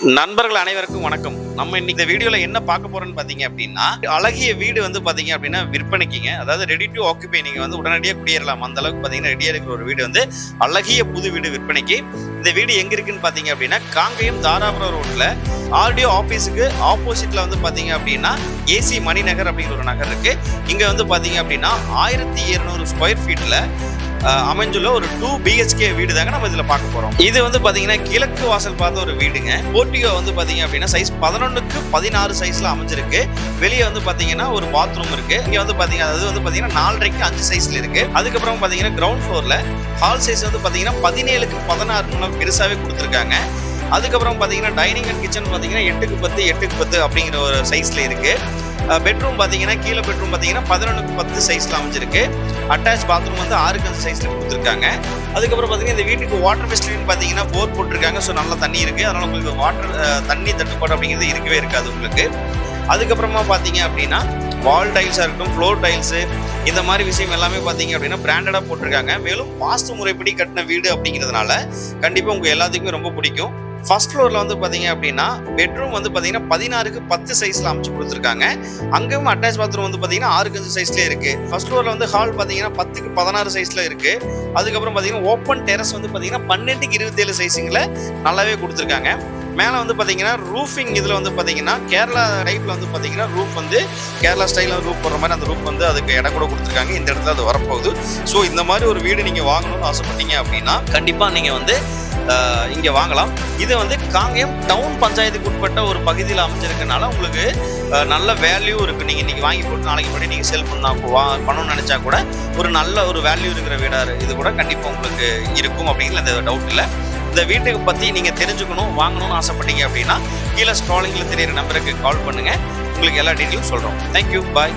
நண்பர்கள் அனைவருக்கும் வணக்கம். நம்ம இன்னைக்கு இந்த வீடியோல என்ன பார்க்க போறோம்னு பாத்தீங்க அப்படின்னா அழகிய வீடு வந்து பாத்தீங்க அப்படின்னா விற்பனைக்குங்க. அதாவது ரெடி டு ஆக்குபை நீங்க வந்து உடனடியாக குடியேறலாம். அந்த அளவுக்கு பாத்தீங்கன்னா ரெடியா இருக்கிற ஒரு வீடு வந்து அழகிய புது வீடு விற்பனைக்கு. இந்த வீடு எங்க இருக்குன்னு பாத்தீங்க அப்படின்னா காங்கேயம் தாராபுரம் ரோட்ல. ஆர்டிஓ ஆபீஸுக்கு ஆப்போசிட்ல வந்து பாத்தீங்க அப்படின்னா ஏசி மணிநகர் அப்படிங்கிற ஒரு நகர் இருக்கு. இங்க வந்து பாத்தீங்க அப்படின்னா ஆயிரத்தி இருநூறு ஸ்கொயர் ஃபீட்ல அமைஞ்சுள்ள ஒரு டூ பிஹெச்கே வீடு தாங்க நம்ம இதில் பார்க்க போகிறோம் இது வந்து பார்த்தீங்கன்னா கிழக்கு வாசல் பார்த்த ஒரு வீடுங்க. போர்ட்டிகோ வந்து பார்த்தீங்க அப்படின்னா சைஸ் பதினொன்றுக்கு பதினாறு சைஸில் அமைஞ்சிருக்கு. வெளியே வந்து பார்த்தீங்கன்னா ஒரு பாத்ரூம் இருக்கு. இங்கே வந்து பார்த்தீங்கன்னா அது வந்து பார்த்தீங்கன்னா நாலரைக்கு அஞ்சு சைஸில் இருக்கு. அதுக்கப்புறம் பார்த்தீங்கன்னா கிரவுண்ட் ஃப்ளோரில் ஹால் சைஸ் வந்து பார்த்தீங்கன்னா பதினேழுக்கு பதினாறு பெருசாகவே கொடுத்துருக்காங்க. அதுக்கப்புறம் பார்த்தீங்கன்னா டைனிங் அண்ட் கிச்சன் பார்த்தீங்கன்னா எட்டுக்கு பத்து எட்டுக்கு பத்து அப்படிங்கிற ஒரு சைஸில் இருக்குது பெட்ரூம் பார்த்தீங்கன்னா கீழே பெட்ரூம் பார்த்தீங்கன்னா பதினொன்றுக்கு பத்து சைஸில் அமைஞ்சிருக்கு. அட்டாச் பாத்ரூம் வந்து ஆறு அஞ்சு சைஸில் கொடுத்துருக்காங்க. அதுக்கப்புறம் பார்த்தீங்கன்னா இந்த வீட்டுக்கு வாட்டர் ஃபெசிலிட்டின்னு பார்த்தீங்கன்னா போர் போட்டிருக்காங்க. ஸோ நல்லா தண்ணி இருக்குது அதனால் உங்களுக்கு வாட்டர் தண்ணி தட்டுப்பாடு அப்படிங்கிறது இருக்கவே இருக்காது உங்களுக்கு. அதுக்கப்புறமா பார்த்தீங்க அப்படின்னா வால் டைல்ஸாக இருக்கட்டும் ஃப்ளோர் டைல்ஸு இந்த மாதிரி விஷயம் எல்லாமே பார்த்தீங்க அப்படின்னா பிராண்டடாக போட்டிருக்காங்க. மேலும் வாஸ்து முறைப்படி கட்டின வீடு அப்படிங்கிறதுனால கண்டிப்பாக உங்கள் எல்லாத்துக்குமே ரொம்ப பிடிக்கும். ஃபர்ஸ்ட் ஃப்ளோரில் வந்து பார்த்தீங்க அப்படின்னா பெட்ரூம் வந்து பார்த்தீங்கன்னா பதினாறுக்கு பத்து சைஸில் அமைச்சு கொடுத்துருக்காங்க. அங்கேயும் அட்டாச் பாத்ரூம் வந்து பார்த்தீங்கன்னா ஆறுக்கு அஞ்சு சைஸ்லேயே இருக்குது ஃபர்ஸ்ட் ஃப்ளோரில் வந்து ஹால் பார்த்தீங்கன்னா பத்துக்கு பதினாறு சைஸில் இருக்குது அதுக்கப்புறம் பார்த்தீங்கன்னா ஓப்பன் டெரஸ் வந்து பார்த்தீங்கன்னா பன்னெண்டுக்கு இருபத்தேழு சைஸுங்கில் நல்லாவே கொடுத்துருக்காங்க. மேலே வந்து பார்த்தீங்கன்னா ரூஃபிங் இதில் வந்து பார்த்தீங்கன்னா கேரளா டைப்பில் வந்து பார்த்தீங்கன்னா ரூஃப் வந்து கேரளா ஸ்டைலில் ரூப் போடுற மாதிரி அந்த ரூப் வந்து அதுக்கு இடம் கூட கொடுத்துருக்காங்க. இந்த இடத்துல அது வரப்போகுது. ஸோ இந்த மாதிரி ஒரு வீடு நீங்கள் வாங்கணும்னு ஆசைப்பட்டீங்க அப்படின்னா கண்டிப்பாக நீங்கள் வந்து இங்கே வாங்கலாம். இது வந்து காங்கேயம் டவுன் பஞ்சாயத்துக்கு உட்பட்ட ஒரு பகுதியில் அமைஞ்சிருக்கனால உங்களுக்கு நல்ல வேல்யூ இருக்குது நீங்கள் இன்றைக்கி வாங்கி போட்டு நாளைக்கு படி நீங்கள் செல் பண்ணால் வா பண்ணணும்னு நினச்சா கூட ஒரு நல்ல ஒரு வேல்யூ இருக்கிற வீடாக இது கூட கண்டிப்பாக உங்களுக்கு இருக்கும் அப்படிங்கிற அந்த டவுட் இல்லை. இந்த வீட்டுக்கு பற்றி நீங்கள் தெரிஞ்சுக்கணும் வாங்கணும்னு ஆசைப்பட்டீங்க அப்படின்னா கீழே ஸ்க்ராலிங்கில் தெரியிற நம்பருக்கு கால் பண்ணுங்கள் உங்களுக்கு எல்லா டீட்டெயிலும் சொல்கிறோம் தேங்க்யூ பாய்